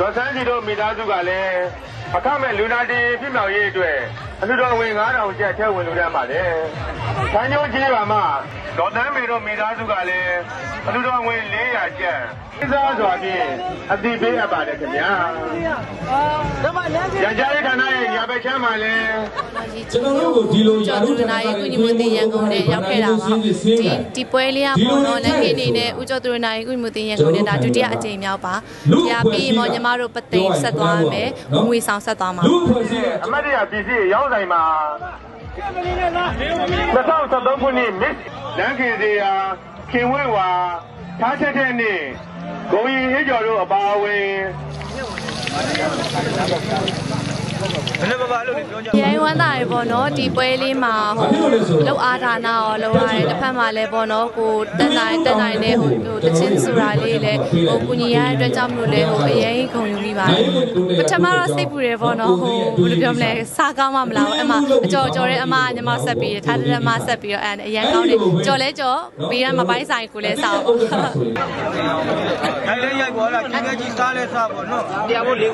ဒေါ်ဆန်းစီတို့မိသားစုကလည်းအခမဲ့လူနာတင်ဖြစ်မြောက်ရေးအတွက်အလှူတော်ဝင်9000ကျပ်ထည့်ဝင်လူတန်းပါတယ်။ဆန်းကျိုးကြီးပါမှဒေါ်တန်းမေတို့မိသားစုကလည်းအလှူတော်ဝင်400ကျပ်စဉ်းစားစွာဖြင့်အတိပေးအပ်ပါတယ်ခင်ဗျာ။ရကြရခဏရဲ့ညာဘက်ချမ်းမှာလည်းကျွန်တော်တို့ကိုဒီလိုကျော်သူနာရေးကုညီမှုတင်ရန်ကုန်နဲ့ရောက်ခဲ့တာပါဒီဒီပွဲလေးကပေါ်တော့လက်ခေအနေနဲ့ဦးကျော်သူနာရေးကုညီမှုတင်ရန်ကုန်နဲ့ဒါဒုတိယအကြိမ်မြောက်ပါကြာပြီးမောညီမတို့ပသိမ်ဆက်သွားမယ်ငွေဆောင်ဆက်သွားမှာလူဖွဲ့စည်းအမတ်တရပြည်စီရောင်းဆိုင်မှာ 2013ခုနှစ် Miss လမ်းခင်စီယာခင်ဝဲဝါထားချက်တဲ့နေ့ဂုံရီဟေးကျော်တို့အပါအဝင် ရိုင်းဝမ်းသာရေပေါ့နော်ဒီပွဲလေးမှာဟိုလောက်အားဌာနရောလောက်ရတယ်တစ်ဖက်မှာလည်းပေါ့နော်ကိုတက်နိုင်တက်နိုင်တဲ့ဟိုဟိုတချင်းဆိုတာလေးလည်းဟိုကုညီရတဲ့အတွက်ကြောင့်မလို့လဲဟိုအရင်ခုံယူပြီးပါတယ်ပထမတော့စိတ်ပူတယ်ပေါ့နော်ဟိုဘယ်လိုပြောမလဲစားကောင်းမှမလားအမအကျော်ကျော်တဲ့အမညီမဆက်ပြီးထားတဲ့အမဆက်ပြီးတော့အဲအရင်ကောင်းတယ်ကြော်လဲကြော်ပြီးရမပိုင်းဆိုင်ကိုလည်းစောက်ရိုက်လဲရိုက်ပေါ်လာကြီးငယ်ကြီးစားလဲစားပေါ်နော်တရားဖို့လေး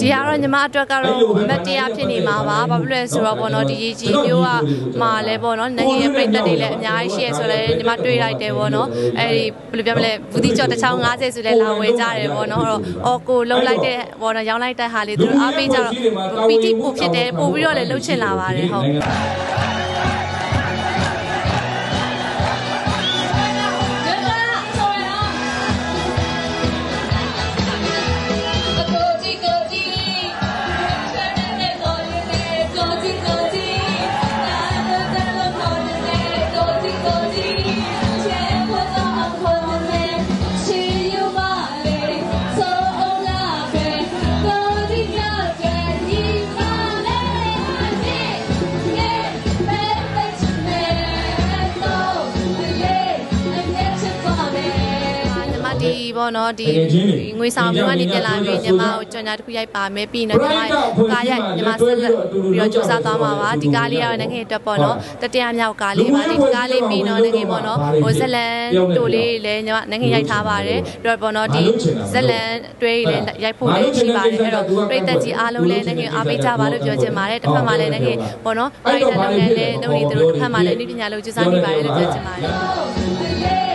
ဒီကတော့ညီမအတွက်ကတော့အမတ်တရားဖြစ်နေမှာပါဘာဖြစ်လဲဆိုတော့ပေါ့နော်ဒီရေကြီးမျိုးကမှာလဲပေါ့နော်နိုင်ငံရဲ့ပြည်သက်တွေလည်းအများကြီးရှိရဆိုလဲညီမတွေးလိုက်တယ်ပေါ့နော်အဲဒီဘယ်လိုပြောမလဲဘူးတိကျော်တစ်ချောင်း90ဆိုလဲလာဝယ်ကြတယ်ပေါ့နော်အဲ့တော့အော်ကိုလုံးလိုက်တဲ့ပေါ့နော်ရောင်းလိုက်တဲ့ဟာလေးသူတို့အားပေးကြတော့ပီတိပို့ဖြစ်တယ်ပို့ပြီးတော့လည်းလှုပ်ချင်လာပါတယ်ဟုတ် ဒီပေါ့နော်ဒီငွေဆောင်မျိုးကနေပြန်လာပြီးညီမကိုကြော်ညာတစ်ခုရိုက်ပါမယ်ပြီးတော့ညီမကားရိုက်ညီမဆက်လက်ပြီးတော့စူးစမ်းသွားမှာပါဒီကားလေးကတော့ငငယ်တက်ပေါ့နော်တတိယမြောက်ကားလေးပါဒီကားလေးပြီးတော့ငငယ်ပေါ့နော်ဟိုဇလန်တိုလေးလည်းညီမငငယ်ရိုက်ထားပါတယ်ပြီးတော့ပေါ့နော်ဒီဇလန်တွဲလေးလည်းရိုက်ဖို့လည်းရှိပါတယ်အဲ့တော့ပြည်သက်ကြီးအားလုံးလည်းငငယ်အားပေးကြပါလို့ပြောချင်ပါတယ်တစ်ဖက်မှာလည်းငငယ်ပေါ့နော်ပြည်သက်လုပ်ငန်းလည်းလုပ်နေသူတို့တစ်ဖက်မှာလည်းအနည်းပညာလို့စူးစမ်းနေပါတယ်လို့ပြောချင်ပါတယ် Oh,